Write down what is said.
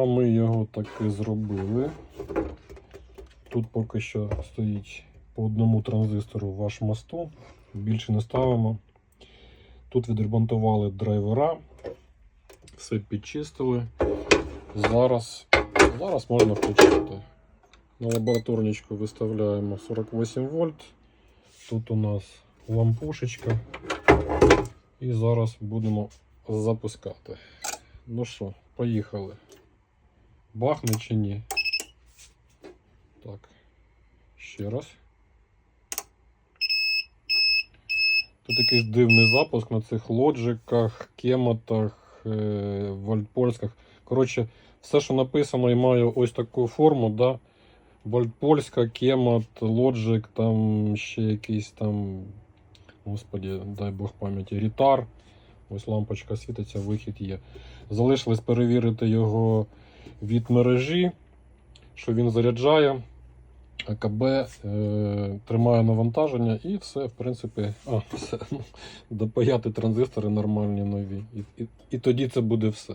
А ми його таки зробили. Тут поки що стоїть по одному транзистору ваш мосту. Більше не ставимо. Тут відремонтували драйвера, все підчистили. Зараз, зараз можна включати. На лабораторничку виставляємо 48 вольт. Тут у нас лампушечка. І зараз будемо запускати. Ну що, поїхали. Бахне чи ні? Так. Ще раз. Тут якийсь дивний запуск на цих лоджиках, кемотах, е, вольтпольськах. Коротше, все, що написано, і має ось таку форму, да? Вольтпольська, кемот, лоджик, там ще якийсь там, господі, дай Бог пам'яті, рітар. Ось лампочка світиться, вихід є. Залишилось перевірити його від мережі, що він заряджає. АКБ е, тримає навантаження і все, в принципі, а, все, ну, допаяти транзистори нормальні нові. І, і, і тоді це буде все.